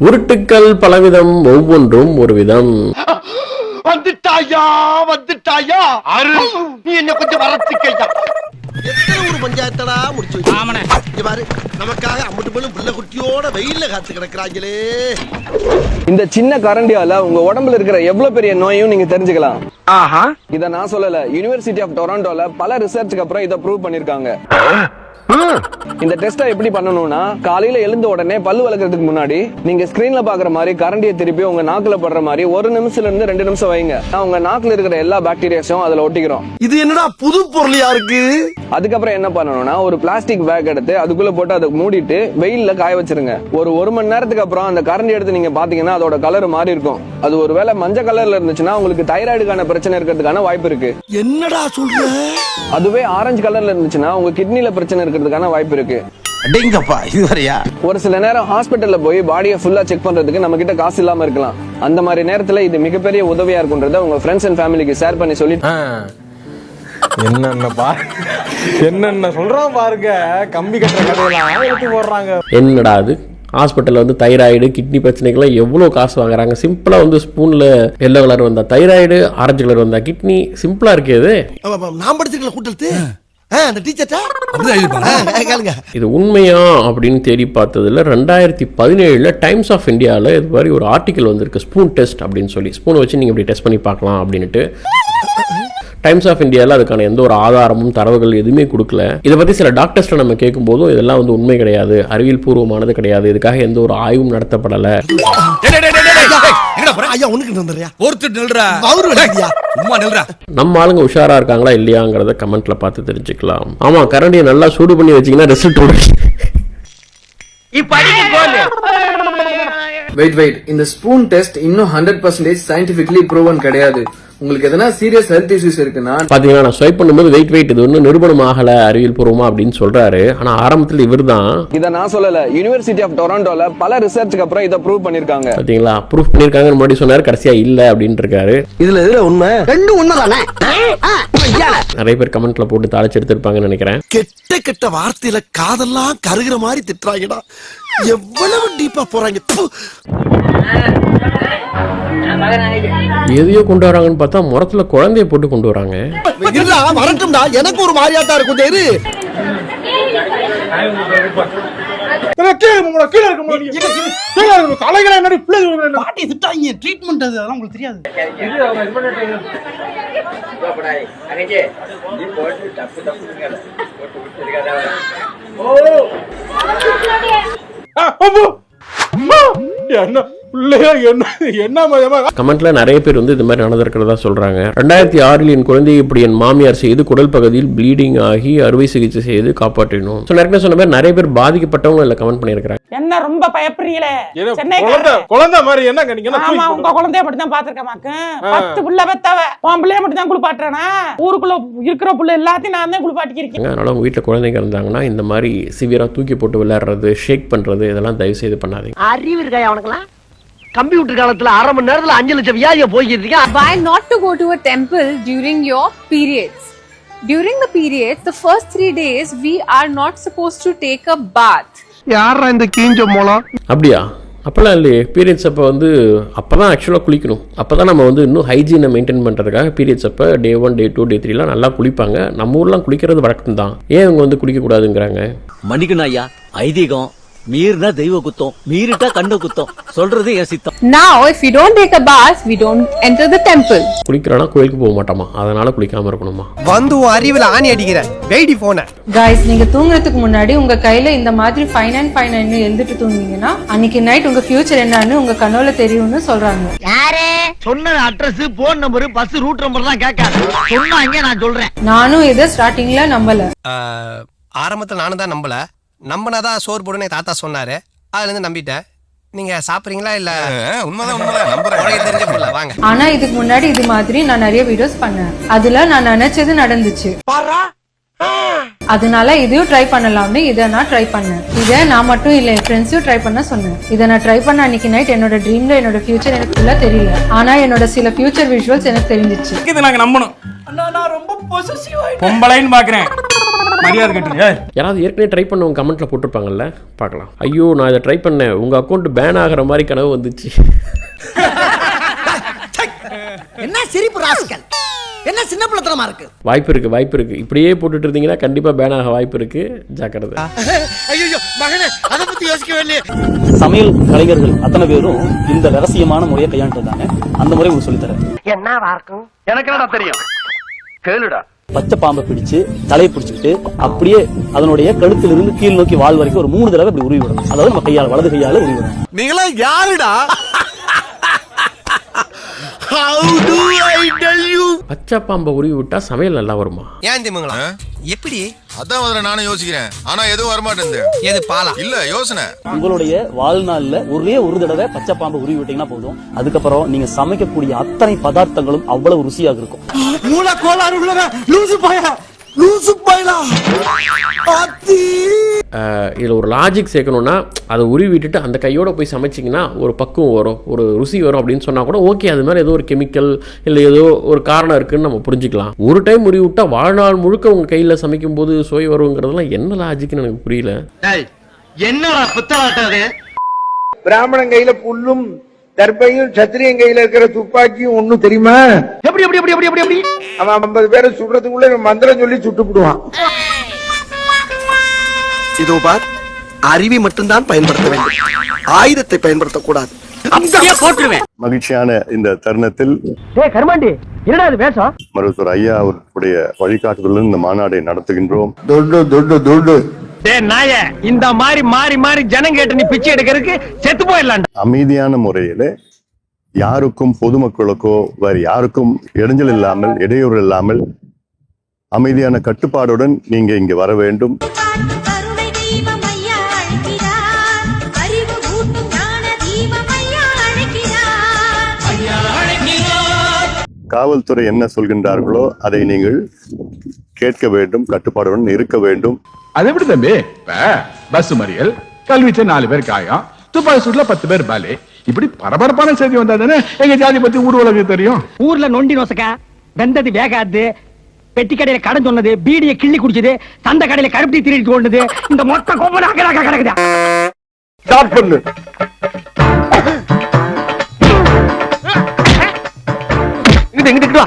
உருட்டுக்கள் பலவிதம் ஒவ்வொன்றும் ஒரு விதம் வந்துட்டாயா வந்துட்டாயா? அரு. நீ என்ன கொஞ்சம் வரத்துக்கையா எத்தனை ஒரு பஞ்சாயத்தடா முடிச்சு இங்க பாரு நமக்காக அம்மட்டு போலும் புள்ள குட்டியோட வெயில்ல காத்து கிடக்குறாங்களே. இந்த சின்ன கரண்டியால உங்க உடம்புல இருக்கிற எவ்வளவு பெரிய நோயும் நீங்க தெரிஞ்சுக்கலாம். ஆஹா. இத நான் சொல்லல யுனிவர்சிட்டி ஆஃப் டொராண்டோல பல ரிசர்ச்சுக்கு அப்புறம் இத ப்ரூவ் பண்ணிருக்காங்க. இந்த டெஸ்ட்டை எப்படி பண்ணணும்னா காலையில எழுந்த உடனே பல்லு வளர்க்கறதுக்கு முன்னாடி நீங்க ஸ்கிரீன்ல பாக்குற மாதிரி கரண்டியை திருப்பி உங்க நாக்குல படுற மாதிரி ஒரு நிமிஷத்துல இருந்து ரெண்டு நிமிஷம் வைங்க. உங்க நாக்குல இருக்கிற எல்லா பாக்டீரியாஸும் அதுல ஒட்டிக்கிறோம். இது என்னடா புது பொருளியா இருக்கு அதுக்கப்புறம் என்ன பண்ணணும்னா ஒரு பிளாஸ்டிக் பேக் எடுத்து அதுக்குள்ள போட்டு அதை மூடிட்டு வெயில்ல காய வச்சிருங்க. ஒரு ஒரு மணி நேரத்துக்கு அப்புறம் அந்த கரண்டி எடுத்து நீங்க பாத்தீங்கன்னா அதோட கலர் மாறி இருக்கும். அது ஒருவேளை மஞ்சள் கலர்ல இருந்துச்சுன்னா உங்களுக்கு தைராய்டுக்கான பிரச்சனை இருக்கிறதுக்கான வாய்ப்பு இருக்கு. என்னடா சொல்ற? அதுவே ஆரஞ்சு கலர்ல இருந்துச்சுன்னா உங்க கிட்னில பிரச்சனை இருக்கிறதுக்கான வாய்ப்பு இருக்கு. அடேங்கப்பா இது வரையா ஒரு சில நேரம் ஹாஸ்பிட்டல்ல போய் பாடியை ஃபுல்லா செக் பண்றதுக்கு நம்ம கிட்ட காசு இல்லாம இருக்கலாம். அந்த மாதிரி நேரத்துல இது மிகப்பெரிய உதவியா இருக்குன்றத உங்க ஃப்ரெண்ட்ஸ் அண்ட் ஃபேமிலிக்கு ஷேர் பண்ணி சொல்லி என்னென்ன பா என்னென்ன சொல்றான் பாருங்க. கம்பி கட்டுற கதையெல்லாம் எடுத்து போடுறாங்க. என்னடா அது? ஹாஸ்பிட்டலில் வந்து தைராய்டு கிட்னி பிரச்சனைக்கெல்லாம் எவ்வளோ காசு வாங்குறாங்க? சிம்பிளாக வந்து ஸ்பூனில் எல்லோ கலர் வந்தா தைராய்டு ஆரஞ்சு கலர் வந்தா கிட்னி சிம்பிளாக இருக்கே இது. நான் படிச்சிருக்கல கூட்டத்து. அந்த டீச்சர்ட்டா கேளுங்க. இது உண்மையா அப்படின்னு தேடி பார்த்ததுல ரெண்டாயிரத்தி பதினேழில் டைம்ஸ் ஆஃப் இந்தியாவில் இது மாதிரி ஒரு ஆர்டிக்கல் வந்திருக்கு ஸ்பூன் டெஸ்ட் அப்படின்னு சொல்லி. ஸ்பூனை வச்சு நீங்கள் இப்படி டெஸ்ட் பண்ணி பார்க்கலாம் அப்படின்ட்டு டைம்ஸ் ஆஃப் இந்தியாவில் அதுக்கான எந்த ஒரு ஆதாரமும் தரவுகள் எதுவுமே கொடுக்கல. இதை பற்றி சில டாக்டர்ஸ்ட்டை நம்ம கேட்கும்போதும் இதெல்லாம் வந்து உண்மை கிடையாது அறிவியல் பூர்வமானது கிடையாது இதுக்காக எந்த ஒரு ஆய்வும் நடத்தப்படலை. ஐயா உனக்கு வந்துடுறியா? ஒருத்தர் நில்றா. அவரு வலிக்குதியா? சும்மா நில்றா. நம்ம ஆளுங்க உஷாரா இருக்காங்களா இல்லையாங்கிறத கமெண்ட்ல பார்த்து தெரிஞ்சுக்கலாம். ஆமா கரண்டியை நல்லா சூடு பண்ணி வச்சீங்கன்னா ரிசல்ட் வெயிட் வெயிட் இந்த ஸ்பூன் டெஸ்ட் இன்னும் ஹண்ட்ரட் பர்சன்டேஜ் சயின்டிபிக்லி ப்ரூவன் கிடையாது. உங்களுக்கு எதனா சீரியஸ் ஹெல்த் இஷ்யூஸ் இருக்குன்னா பாத்தீங்கன்னா நான் ஸ்வைப் பண்ணும்போது வெயிட் வெயிட் இது ஒன்றும் நிரூபணம் ஆகல அறிவியல் பூர்வமா அப்படின்னு சொல்றாரு. ஆனா ஆரம்பத்தில் இவர் தான் இத நான் சொல்லல. யுனிவர்சிட்டி ஆஃப் டொராண்டோல பல ரிசர்ச்சுக்கு அப்புறம் இத ப்ரூவ் பண்ணிருக்காங்க பாத்தீங்களா ப்ரூஃப் பண்ணிருக்காங்கன்னு முன்னாடி சொன்னாரு கடைசியா இல்ல அப்படின்னு இருக்காரு. இதுல எதுல உண்மை? ரெண்டும் உண்மைதானே? நிறைய பேர் கமெண்ட்ல போட்டு தாளிச்சு எடுத்திருப்பாங்கன்னு நினைக்கிறேன். கெட்ட கெட்ட வார்த்தையில காதெல்லாம் கருகிற மாதிரி திட்டுறாங்கடா. எவ்வளவு டீப்பா போறாங்க. எதையோ கொண்டு வராங்கன்னு பார்த்தா முறத்துல குழந்தைய போட்டு கொண்டு வராங்க. இருடா வரட்டும்டா. எனக்கு ஒரு மாதிரியாட்டா இருக்கும் கொஞ்சம் இரு கீழே இருக்க கீழே இருக்க முடியும் கீழே இருக்க. தலைகளை என்னடி பிள்ளை பாட்டி திட்டாங்க ட்ரீட்மெண்ட் அது அதெல்லாம் உங்களுக்கு தெரியாது. Ah, vamos! Ah! Yeah, não. பிள்ளையா என்ன என்ன மயமா? கமெண்ட்ல நிறைய பேர் வந்து இது மாதிரி நடந்திருக்கிறதா சொல்றாங்க. ரெண்டாயிரத்தி ஆறில் என் குழந்தையை இப்படி என் மாமியார் செய்து குடல் பகுதியில் ப்ளீடிங் ஆகி அறுவை சிகிச்சை செய்து காப்பாற்றினோம். ஸோ நிறைய சொன்ன மாதிரி நிறைய பேர் பாதிக்கப்பட்டவங்க இல்லை கமெண்ட் பண்ணியிருக்கிறாங்க. என்ன ரொம்ப பயப்படுறீங்களே என்ன குழந்தை மாதிரி என்னங்க நீங்க? என்ன ஆமா உங்க குழந்தைய மட்டும் தான் பாத்துருக்கமாக்கு பத்து புள்ள பெத்தவ உன் பிள்ளைய மட்டும் தான் குளிப்பாட்டுறானா? ஊருக்குள்ள இருக்கிற புள்ள எல்லாத்தையும் நான் தான் குளிப்பாட்டிக்கிறேன் அதனால உங்க வீட்டில் குழந்தைங்க இருந்தாங்கன்னா இந்த மாதிரி சிவியரா தூக்கி போட்டு விளையாடுறது ஷேக் பண்றது இதெல்லாம் தயவு செய்து பண்ணாதீங்க. அறிவு இருக்கா அவனுக்குலாம் கம்ப்யூட்டர் காலத்துல அரை மணி நேரத்துல அஞ்சு லட்சம் வியாதிய போய்கிட்டு இருக்கா Why not to go to a temple during your periods? During the periods, the first three days, we are not supposed to take a bath. யாரா இந்த கீஞ்ச மூலம்? அப்படியா? அப்போல்லாம் இல்லையே. பீரியட்ஸ் அப்போ வந்து அப்போ தான் ஆக்சுவலாக குளிக்கணும். அப்போ தான் நம்ம வந்து இன்னும் ஹைஜீனை மெயின்டைன் பண்ணுறதுக்காக பீரியட்ஸ் அப்போ டே ஒன் டே டூ டே த்ரீலாம் நல்லா குளிப்பாங்க. நம்ம ஊர்லாம் குளிக்கிறது வழக்கம் தான் ஏன் இவங்க வந்து குளிக்கக்கூடாதுங்கிறாங்க? மன்னிக்கணும் ஐயா. ஐதீகம். மீறினா தெய்வ குத்தம் மீறிட்டா கண்ணு குத்தம். சொல்றது என் சித்தம். Now, if we don't take a bath, we don't enter the temple. குளிக்கிறோன்னா கோயிலுக்கு போக மாட்டோமா அதனால குளிக்காமல் இருக்கணுமா வந்து உன் அறிவுல ஆணி அடிக்கிற வெயிடி போன. கைஸ் நீங்க தூங்குறதுக்கு முன்னாடி உங்க கையில இந்த மாதிரி ஃபைவ் நைன் ஃபைவ் நைன் எழுதிட்டு தூங்குனீங்கன்னா அன்னைக்கு நைட் உங்க ஃபியூச்சர் என்னன்னு உங்க கனவுல தெரியும்னு சொல்றாங்க. சொன்ன address phone number bus route number தான் கேட்காது. சொன்னாங்க நான் சொல்றேன். நானும் இதை ஸ்டார்டிங்ல நம்பல. ஆரம்பத்துல நானும் தான் நம்பல. நம்பினாதான் சோறு போடுன்னு தாத்தா சொன்னாரு. அதுல இருந்து நம்பிட்டேன். நீங்க சாப்பிடுறீங்களா இல்ல? உண்மைதான் உண்மைதான். நம்புறேன். தெரிஞ்ச புள்ள வாங்க. ஆனா இதுக்கு முன்னாடி இது மாதிரி நான் நிறைய வீடியோஸ் பண்ணேன். அதுல நான் நினைச்சது நடந்துச்சு. அதனால இதையும் ட்ரை பண்ணலாம்னு இதை நான் ட்ரை பண்ணேன். இதை நான் மட்டும் இல்ல என் ஃப்ரெண்ட்ஸையும் ட்ரை பண்ண சொன்னேன். இதை நான் ட்ரை பண்ண அன்னைக்கு நைட் என்னோட ட்ரீம்ல என்னோட ஃபியூச்சர் எனக்கு ஃபுல்லா தெரியல. ஆனா என்னோட சில ஃபியூச்சர் விஷுவல்ஸ் எனக்கு தெரிஞ்சிச்சு. இது நாங்க நம்பணும். நான் ரொம்ப பொசசிவ் பொம்பளைன்னு பாக்குறேன். மரியாதை கட்டுங்க. யாராவது ஏற்கனவே ட்ரை பண்ணவங்க கமெண்ட்ல போட்டிருப்பாங்கல்ல? பார்க்கலாம். ஐயோ நான் இதை ட்ரை பண்ணேன். உங்க அக்கௌண்ட் பேன் ஆகிற மாதிரி கனவு வந்துச்சு. என்ன சிரிப்பு ராசிக்கல் என்ன சின்ன பிள்ளைத்தனமா இருக்கு? வாய்ப்பு இருக்கு வாய்ப்பு இருக்கு. இப்படியே போட்டுட்டு இருந்தீங்கன்னா கண்டிப்பா பேன் ஆக வாய்ப்பு இருக்கு. ஜாக்கிரதை. ஐயோ மகனே அத பத்தி யோசிக்கவே இல்லையே. சமையல் கலைஞர்கள் அத்தனை பேரும் இந்த ரகசியமான முறையை கையாண்டு வந்தாங்க. அந்த முறை உங்களுக்கு சொல்லித்தரேன். என்னவா இருக்கும்? எனக்கு என்னடா தெரியும்? கேளுடா. பச்சை பாம்பை பிடிச்சு தலையை பிடிச்சிக்கிட்டு அப்படியே அதனுடைய கழுத்திலிருந்து கீழ் நோக்கி வாழ் வரைக்கும் ஒரு மூணு தடவை இப்படி உருவி விடணும். அதாவது நம்ம கையால் வலது கையால உருவி விடணும். நீங்களா யாருடா? How do I tell you? பச்சை பாம்பை உருவி விட்டா சமையல் நல்லா வருமா? ஏன் திமுங்களா? எப்படி? அதான் முதல்ல நானும் யோசிக்கிறேன். ஆனா எதுவும் வரமாட்டேன் எது பாலா? இல்ல யோசனை. உங்களுடைய வாழ்நாள்ல ஒரே ஒரு தடவை பச்சை பாம்பை உருவி விட்டீங்கன்னா போதும். அதுக்கப்புறம் நீங்க சமைக்கக்கூடிய அத்தனை பதார்த்தங்களும் அவ்வளவு ருசியாக இருக்கும். மூல கோளாறு உள்ளவன் லூசு பாயா. இதுல ஒரு லாஜிக் சேர்க்கணும்னா அதை உருவி விட்டுட்டு அந்த கையோட போய் சமைச்சிங்கன்னா ஒரு பக்குவம் வரும் ஒரு ருசி வரும் அப்படின்னு சொன்னா கூட ஓகே அது மாதிரி ஏதோ ஒரு கெமிக்கல் இல்லை ஏதோ ஒரு காரணம் இருக்குன்னு நம்ம புரிஞ்சுக்கலாம். ஒரு டைம் உருவி விட்டா வாழ்நாள் முழுக்க உங்க கையில சமைக்கும் போது சுவை வருங்கிறதுலாம் என்ன லாஜிக்னு எனக்கு புரியல. அது? பிராமணன் கையில புல்லும் தர்பையும் சத்திரியன் கையில இருக்கிற துப்பாக்கியும் ஒண்ணும் தெரியுமா? எப்படி எப்படி எப்படி எப்படி எப்படி அவன் ஐம்பது பேரை சுடுறதுக்குள்ள மந்திரம் சொல்லி சுட்டுப்புடுவான். இதோ பார் அறிவை மட்டும்தான் பயன்படுத்த வேண்டும். ஆயுதத்தை பயன்படுத்தக்கூடாது. மகிழ்ச்சியான இந்த தருணத்தில் கருமாண்டி என்னடா இது வேஷம் மருத்துவர் ஐயா அவருடைய வழிகாட்டுதலுடன் இந்த மாநாடை நடத்துகின்றோம். தொண்டு தொண்டு தொண்டு. நாய இந்த மாதிரி மாறி மாறி ஜனம் கேட்டு நீ பிச்சை எடுக்கிறதுக்கு செத்து போயிடலாம் அமைதியான முறையில யாருக்கும் பொதுமக்களுக்கோ வேறு யாருக்கும் இடைஞ்சல் இல்லாமல் இடையூறு இல்லாமல் அமைதியான கட்டுப்பாடுடன் நீங்க இங்க வர வேண்டும். காவல்துறை என்ன சொல்கின்றார்களோ அதை நீங்கள் கேட்க வேண்டும் கட்டுப்பாடுடன் இருக்க வேண்டும். அது எப்படி தம்பி? இப்ப பஸ் மறியல் கல்விச்ச நாலு பேர் காயம் துப்பாக்கி சூட்ல பத்து பேர் பாலி. இப்படி பரபரப்பான செய்தி வந்தா தானே எங்க ஜாதி பத்தி ஊர் உலகம் தெரியும்? ஊர்ல நொண்டி நொசக்க வெந்தது வேகாது பெட்டி கடையில கடன் சொன்னது பீடிய கிள்ளி குடிச்சது சந்த கடையில கருப்பட்டி திருடிட்டு கொண்டது இந்த மொத்த கோபம் அக்கடாக்க கிடக்குதா. ஸ்டார்ட் பண்ணு. இங்கிட்டு இங்கிட்டு வா.